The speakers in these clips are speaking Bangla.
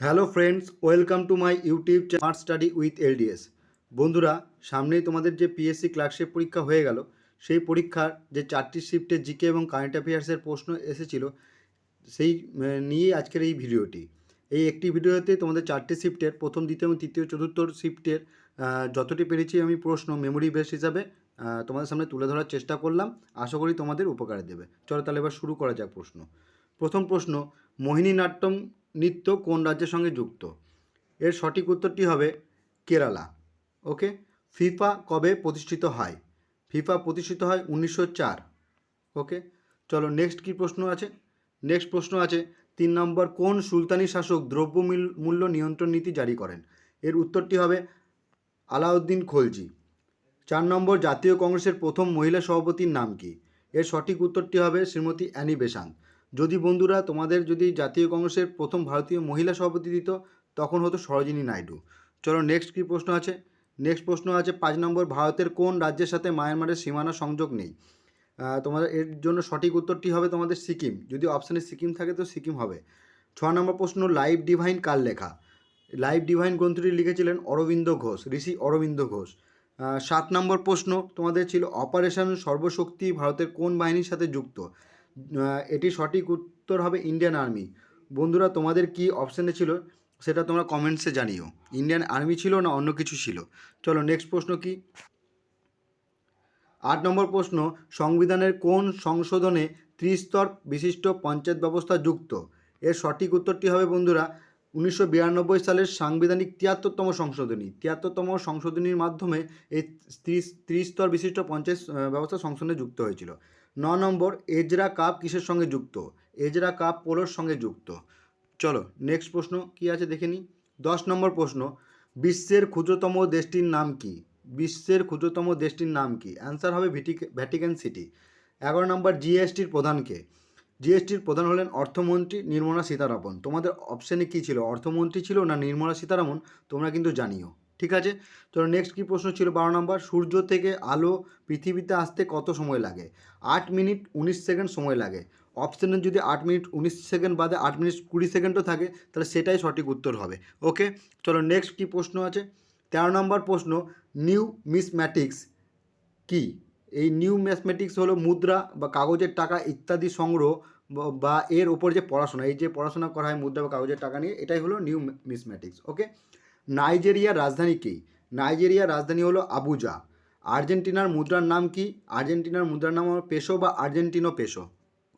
Hello friends, welcome to my YouTube smart study with LDS. বন্ধুরা, সামনেই তোমাদের যে পিএসসি ক্লার্কশিপ পরীক্ষা হয়ে গেল, সেই পরীক্ষার যে চারটি শিফটে জিকে এবং কারেন্ট অ্যাফেয়ার্সের প্রশ্ন এসেছিল, সেই নিয়েই আজকের এই ভিডিওটি। এই একটি ভিডিওতে তোমাদের চারটি শিফটের প্রথম, দ্বিতীয় এবং তৃতীয় চতুর্থ শিফটের যতটি পেরেছি আমি প্রশ্ন মেমোরি বেস হিসাবে তোমাদের সামনে তুলে ধরার চেষ্টা করলাম। আশা করি তোমাদের উপকারে দেবে। চলো তাহলে এবার শুরু করা যাক প্রশ্ন। প্রথম প্রশ্ন, মোহিনীনাট্যম নৃত্য কোন রাজ্যের সঙ্গে যুক্ত? এর সঠিক উত্তরটি হবে কেরালা। ওকে? ফিফা কবে প্রতিষ্ঠিত হয়? ফিফা প্রতিষ্ঠিত হয় উনিশশো চার। ওকে? চলো নেক্সট কী প্রশ্ন আছে? নেক্সট প্রশ্ন আছে, তিন নম্বর কোন সুলতানি শাসক দ্রব্য মিল- মূল্য নিয়ন্ত্রণ নীতি জারি করেন? এর উত্তরটি হবে আলাউদ্দিন খলজি। চার নম্বর জাতীয় কংগ্রেসের প্রথম মহিলা সভাপতির নাম কি? এর সঠিক উত্তরটি হবে শ্রীমতী অ্যানি বেসান্ত। যদি বন্ধুরা তোমাদের যদি জাতীয় কংগ্রেসের প্রথম ভারতীয় মহিলা সভাপতি দিত, তখন হতো সরোজিনী নাইডু। চলো নেক্সট কী প্রশ্ন আছে? নেক্সট প্রশ্ন আছে, পাঁচ নম্বর, ভারতের কোন রাজ্যের সাথে মায়ানমারের সীমানা সংযোগ নেই? তোমাদের এর জন্য সঠিক উত্তরটি হবে তোমাদের সিকিম। যদি অপশানে সিকিম থাকে তো সিকিম হবে। ছ নম্বর প্রশ্ন লাইভ ডিভাইন কার লেখা? লাইভ ডিভাইন গ্রন্থটি লিখেছিলেন অরবিন্দ ঘোষ, ঋষি অরবিন্দ ঘোষ। সাত নম্বর প্রশ্ন, তোমাদের ছিল অপারেশন সর্বশক্তি ভারতের কোন বাহিনীর সাথে যুক্ত? এটি সঠিক উত্তর হবে ইন্ডিয়ান আর্মি বন্ধুরা, তোমাদের কি অপশানে ছিল সেটা তোমরা কমেন্টসে জানিও। ইন্ডিয়ান আর্মি ছিল না অন্য কিছু ছিল? চলো নেক্সট প্রশ্ন কি? আট নম্বর প্রশ্ন, সংবিধানের কোন সংশোধনে ত্রিস্তর বিশিষ্ট পঞ্চায়েত ব্যবস্থা যুক্ত? এর সঠিক উত্তরটি হবে বন্ধুরা, উনিশশো বিরানব্বই সালের সাংবিধানিক তিয়াত্তরতম সংশোধনী। তিয়াত্তরতম সংশোধনীর মাধ্যমে এই ত্রিস্তর বিশিষ্ট পঞ্চায়েত ব্যবস্থা সংশোধনে যুক্ত হয়েছিল। ন নম্বর, এজরা কাপ কিসের সঙ্গে যুক্ত? এজরা কাপ পোলোর সঙ্গে যুক্ত। চলো নেক্সট প্রশ্ন কি আছে দেখে নিই। দশ নম্বর প্রশ্ন, বিশ্বের ক্ষুদ্রতম দেশটির নাম কি? বিশ্বের ক্ষুদ্রতম দেশটির নাম কি? অ্যান্সার হবে ভ্যাটিকান সিটি এগারো নম্বর জিএসটির প্রধানকে জিএসটির প্রধান হলেন অর্থমন্ত্রী নির্মলা সীতারামন। তোমাদের অপশানে কী ছিল? অর্থমন্ত্রী ছিল না নির্মলা সীতারামন? তোমরা কিন্তু জানিও। ঠিক আছে? তো নেক্সট কী প্রশ্ন ছিল? বারো নম্বর, সূর্য থেকে আলো পৃথিবীতে আসতে কত সময় লাগে? আট মিনিট উনিশ সেকেন্ড সময় লাগে। অপশানে যদি আট মিনিট উনিশ সেকেন্ড বাদে আট মিনিট কুড়ি সেকেন্ডও থাকে, তাহলে সেটাই সঠিক উত্তর হবে। ওকে চলো নেক্সট কী প্রশ্ন আছে? তেরো নম্বর প্রশ্ন নিউ মিসম্যাটিক্স কি? এই নিউ ম্যাথমেটিক্স হলো মুদ্রা বা কাগজের টাকা ইত্যাদি সংগ্রহ বা- এর ওপর যে পড়াশোনা, এই যে পড়াশোনা করা হয় মুদ্রা বা কাগজের টাকা নিয়ে, এটাই হলো নিউ মিসম্যাটিক্স ওকে নাইজেরিয়ার রাজধানী কী? নাইজেরিয়ার রাজধানী হলো আবুজা। আর্জেন্টিনার মুদ্রার নাম কি? আর্জেন্টিনার মুদ্রার নাম হলো পেশো বা আর্জেন্টিনো পেশো।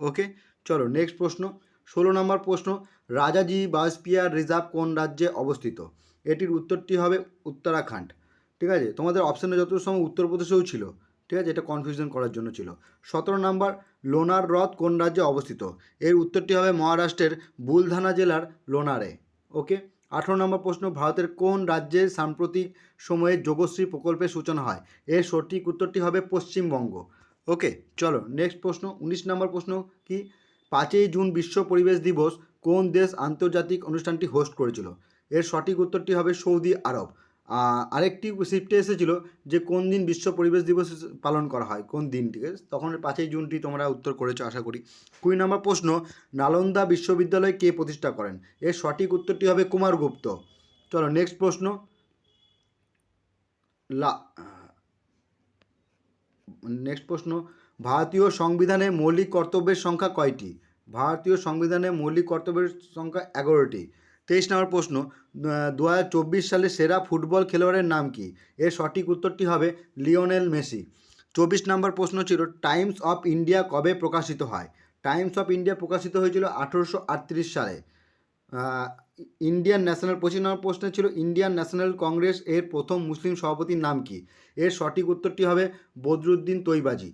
ওকে? চলো নেক্সট প্রশ্ন। ষোলো নম্বর প্রশ্ন। রাজাজি বাজপিয়ার রিজার্ভ কোন রাজ্যে অবস্থিত? এটির উত্তরটি হবে উত্তরাখণ্ড। ঠিক আছে? তোমাদের অপশানে যত সময় উত্তরপ্রদেশেও ছিল। ঠিক আছে? এটা কনফিউশন করার জন্য ছিল। সতেরো নম্বর, লোনার হ্রদ কোন রাজ্যে অবস্থিত? এর উত্তরটি হবে মহারাষ্ট্রের বুলধানা জেলার লোনারে। ওকে? আঠেরো নম্বর প্রশ্ন, ভারতের কোন রাজ্যের সাম্প্রতিক সময়ে যোগশ্রী প্রকল্পের সূচনা হয়? এর সঠিক উত্তরটি হবে পশ্চিমবঙ্গ। ওকে, চলো নেক্সট প্রশ্ন, উনিশ নম্বর প্রশ্ন কি? পাঁচই জুন বিশ্ব পরিবেশ দিবস কোন দেশ আন্তর্জাতিক অনুষ্ঠানটি হোস্ট করেছিল? এর সঠিক উত্তরটি হবে সৌদি আরব। আরেকটি শিফটে এসেছিল যে কোন দিন বিশ্ব পরিবেশ দিবস পালন করা হয়, কোন দিনটিকে তখন পাঁচই জুনটি তোমরা উত্তর করেছ, আশা করি। কুড়ি নম্বর প্রশ্ন, নালন্দা বিশ্ববিদ্যালয় কে প্রতিষ্ঠা করেন? এর সঠিক উত্তরটি হবে কুমারগুপ্ত চলো নেক্সট প্রশ্ন। লা নেক্সট প্রশ্ন, ভারতীয় সংবিধানে মৌলিক কর্তব্যের সংখ্যা কয়টি? ভারতীয় সংবিধানে মৌলিক কর্তব্যের সংখ্যা এগারোটি। তেইশ নম্বর প্রশ্ন দু হাজার চব্বিশ সালে সেরা ফুটবল খেলোয়াড়ের নাম কি? এর সঠিক উত্তরটি হবে লিওনেল মেসি। চব্বিশ নম্বর প্রশ্ন ছিল, টাইমস অফ ইন্ডিয়া কবে প্রকাশিত হয়? টাইমস অফ ইন্ডিয়া প্রকাশিত হয়েছিল আঠেরোশো আটত্রিশ সালে। ইন্ডিয়ান ন্যাশনাল, পঁচিশ নম্বর প্রশ্ন ছিল, ইন্ডিয়ান ন্যাশনাল কংগ্রেস এর প্রথম মুসলিম সভাপতির নাম কি? এর সঠিক উত্তরটি হবে বদরুদ্দিন তৈবাজি।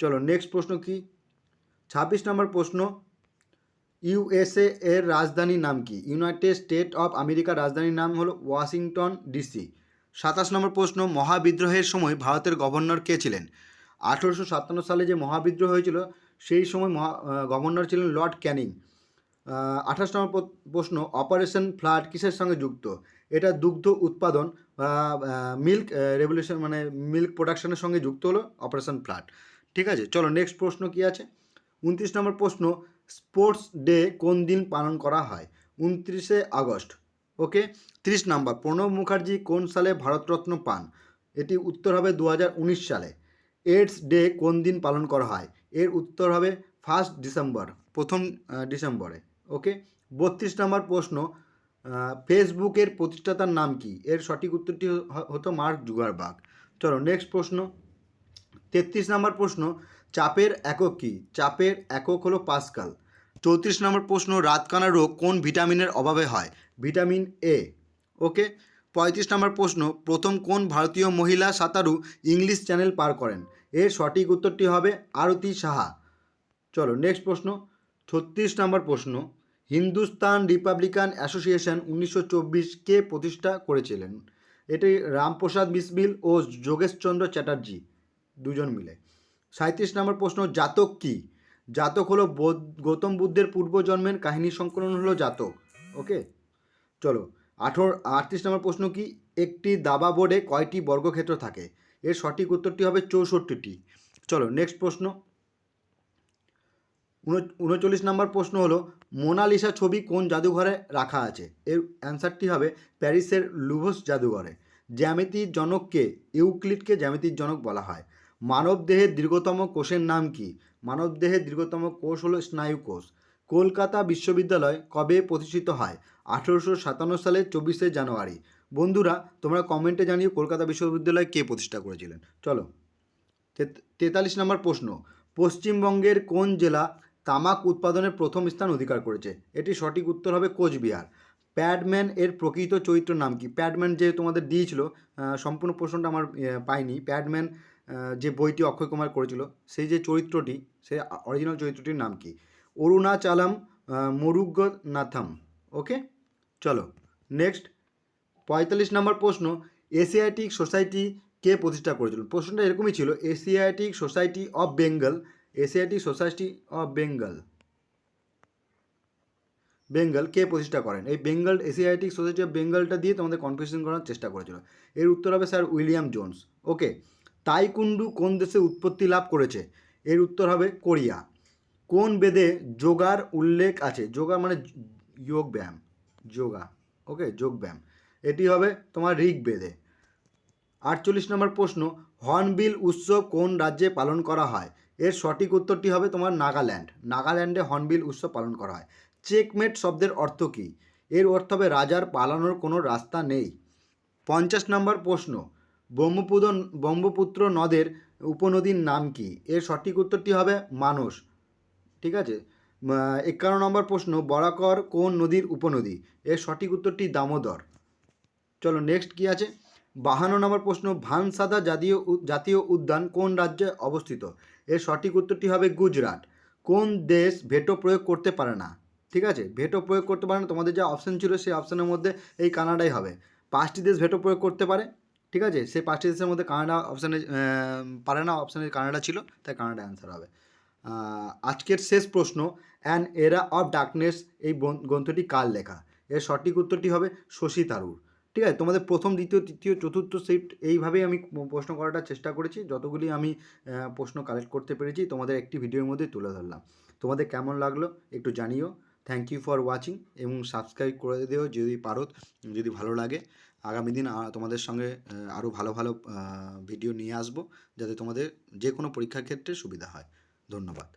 চলো নেক্সট প্রশ্ন কি? ছাব্বিশ নম্বর প্রশ্ন ইউএসএ এর রাজধানীর নাম কি? ইউনাইটেড স্টেট অফ আমেরিকার রাজধানীর নাম হলো ওয়াশিংটন, ডিসি। সাতাশ নম্বর প্রশ্ন, মহাবিদ্রোহের সময় ভারতের গভর্নর কে ছিলেন? আঠেরোশো সাতান্ন সালে যে মহাবিদ্রোহ হয়েছিল, সেই সময় মহা গভর্নর ছিলেন লর্ড ক্যানিং। আঠাশ নম্বর প্রশ্ন, অপারেশন ফ্লাড কিসের সঙ্গে যুক্ত? এটা দুগ্ধ উৎপাদন মিল্ক রেভলিউশন মানে মিল্ক প্রোডাকশনের সঙ্গে যুক্ত হলো অপারেশন ফ্লাড। ঠিক আছে, চলো, নেক্সট প্রশ্ন কি আছে? উনত্রিশ নম্বর প্রশ্ন স্পোর্টস ডে কোন দিন পালন করা হয়? উনত্রিশে আগস্ট। ওকে? ত্রিশ নাম্বার। প্রণব মুখার্জি কোন সালে ভারতরত্ন পান? এটি উত্তর হবে দু হাজার উনিশ সালে। এইডস ডে কোন দিন পালন করা হয়? এর উত্তর হবে ফার্স্ট ডিসেম্বর, প্রথম ডিসেম্বরে। ওকে? বত্রিশ নম্বর প্রশ্ন ফেসবুকের প্রতিষ্ঠাতার নাম কি? এর সঠিক উত্তরটি হতো মার্ক জুগারবার্গ। চলো, নেক্সট প্রশ্ন। তেত্রিশ নম্বর প্রশ্ন, চাপের একক কী? চাপের একক হলো পাস্কাল। চৌত্রিশ নম্বর প্রশ্ন, রাতকানা রোগ কোন ভিটামিনের অভাবে হয়? ভিটামিন এ ওকে পঁয়ত্রিশ নম্বর প্রশ্ন, প্রথম কোন ভারতীয় মহিলা সাঁতারু ইংলিশ চ্যানেল পার করেন? এর সঠিক উত্তরটি হবে আরতি সাহা। চলো নেক্সট প্রশ্ন, ছত্রিশ নম্বর প্রশ্ন, হিন্দুস্তান রিপাবলিকান অ্যাসোসিয়েশন উনিশশো চব্বিশ কে প্রতিষ্ঠা করেছিলেন? এটি রামপ্রসাদ বিসমিল ও যোগেশচন্দ্র চ্যাটার্জি, দুজন মিলে। সাঁত্রিশ নম্বর প্রশ্ন, জাতক কি? জাতক হলো গৌতম বুদ্ধের পূর্বজন্মের কাহিনী সংকলন হলো জাতক ওকে চলো, আঠেরো, আটত্রিশ নম্বর প্রশ্ন কি? একটি দাবা বোর্ডে কয়টি বর্গক্ষেত্র থাকে? এর সঠিক উত্তরটি হবে চৌষট্টিটি। চলো নেক্সট প্রশ্ন। উন- উনচল্লিশ নম্বর প্রশ্ন হলো, মোনালিসা ছবি কোন জাদুঘরে রাখা আছে? এর অ্যান্সারটি হবে প্যারিসের লুভস জাদুঘরে জ্যামিতির জনককে ইউক্লিডকে জ্যামিতির জনক বলা হয়। মানবদেহের দীর্ঘতম কোষের নাম কি? মানবদেহের দীর্ঘতম কোষ হলো স্নায়ু কোষ। কলকাতা বিশ্ববিদ্যালয় কবে প্রতিষ্ঠিত হয়? আঠেরোশো সাতান্ন সালের চব্বিশে জানুয়ারি। বন্ধুরা, তোমরা কমেন্টে জানিও কলকাতা বিশ্ববিদ্যালয় কে প্রতিষ্ঠা করেছিলেন। চলো। তেত- তেতাল্লিশ নম্বর প্রশ্ন। পশ্চিমবঙ্গের কোন জেলা তামাক উৎপাদনের প্রথম স্থান অধিকার করেছে? এটি সঠিক উত্তর হবে কোচবিহার। প্যাডম্যান এর প্রকৃত চরিত্র নাম কি? প্যাডম্যান যে তোমাদের দিয়েছিল সম্পূর্ণ প্রশ্নটা আমার পাইনি। প্যাডম্যান যে বইটি অক্ষয় কুমার করেছিল, সেই যে চরিত্রটি সেই অরিজিনাল চরিত্রটির নাম কি? অরুণাচালাম মরুগনাথাম। ওকে চলো নেক্সট পঁয়তাল্লিশ নম্বর প্রশ্ন এশিয়াটিক সোসাইটি কে প্রতিষ্ঠা করেছিল? প্রশ্নটা এরকমই ছিল Asiatic Society of Bengal Asiatic Society of Bengal Bengal কে প্রতিষ্ঠা করেন? এই বেঙ্গল এশিয়াটিক সোসাইটি অফ বেঙ্গলটা দিয়ে তোমাদের কনফিউশন করার চেষ্টা করেছিল। এর উত্তর হবে sir William Jones. Okay taekwondo কোন দেশে উৎপত্তি লাভ করেছে? এর উত্তর হবে কোরিয়া। কোন বেদে যোগার উল্লেখ আছে? যোগা মানে যোগ ব্যায়াম। যোগা, ওকে, যোগ ব্যায়াম। এটি হবে তোমার ঋগ্বেদে আটচল্লিশ নম্বর প্রশ্ন, হর্নবিল উৎসব কোন রাজ্যে পালন করা হয়? এর সঠিক উত্তরটি হবে তোমার নাগাল্যান্ড। নাগাল্যান্ডে হর্নবিল উৎসব পালন করা হয়। চেকমেট শব্দের অর্থ কী? এর অর্থ হবে রাজার পালানোর কোনো রাস্তা নেই। পঞ্চাশ নম্বর প্রশ্ন ব্রহ্মপুত্র ব্রহ্মপুত্র নদের উপনদীর নাম কি? এর সঠিক উত্তরটি হবে মানস ঠিক আছে? একান্ন নম্বর প্রশ্ন, বরাকর কোন নদীর উপনদী? এর সঠিক উত্তরটি দামোদর। চলো নেক্সট কি আছে? বাহান্ন নম্বর প্রশ্ন, ভানসাদা জাতীয় জাতীয় উদ্যান কোন রাজ্যে অবস্থিত? এর সঠিক উত্তরটি হবে গুজরাট। কোন দেশ ভেটো প্রয়োগ করতে পারে না? ঠিক আছে? ভেটো প্রয়োগ করতে পারে না, তোমাদের যে অপশান ছিল সেই অপশানের মধ্যে এই কানাডাই হবে। পাঁচটি দেশ ভেটো প্রয়োগ করতে পারে ঠিক আছে? সেই পাঁচটি দেশের মধ্যে কানাডা অপশানে পারে না অপশানে কানাডা ছিল, তাই কানাডা অ্যান্সার হবে। আজকের শেষ প্রশ্ন অ্যান এরা অফ ডার্কনেস এই গ্রন্থটি কার লেখা? এর সঠিক উত্তরটি হবে শশী তারুর ঠিক আছে? তোমাদের প্রথম, দ্বিতীয়, তৃতীয়, চতুর্থ সেট এইভাবেই আমি প্রশ্ন করাটার চেষ্টা করেছি। যতগুলি আমি প্রশ্ন কালেক্ট করতে পেরেছি, তোমাদের একটি ভিডিওর মধ্যে তুলে ধরলাম। তোমাদের কেমন লাগল একটু জানিও। থ্যাংক ইউ ফর ওয়াচিং এবং সাবস্ক্রাইব করে দিও যদি পারো, যদি ভালো লাগে। আগামী দিন তোমাদের সঙ্গে আরও ভালো ভালো ভিডিও নিয়ে আসব, যাতে তোমাদের যে কোনো পরীক্ষার ক্ষেত্রে সুবিধা হয়। ধন্যবাদ।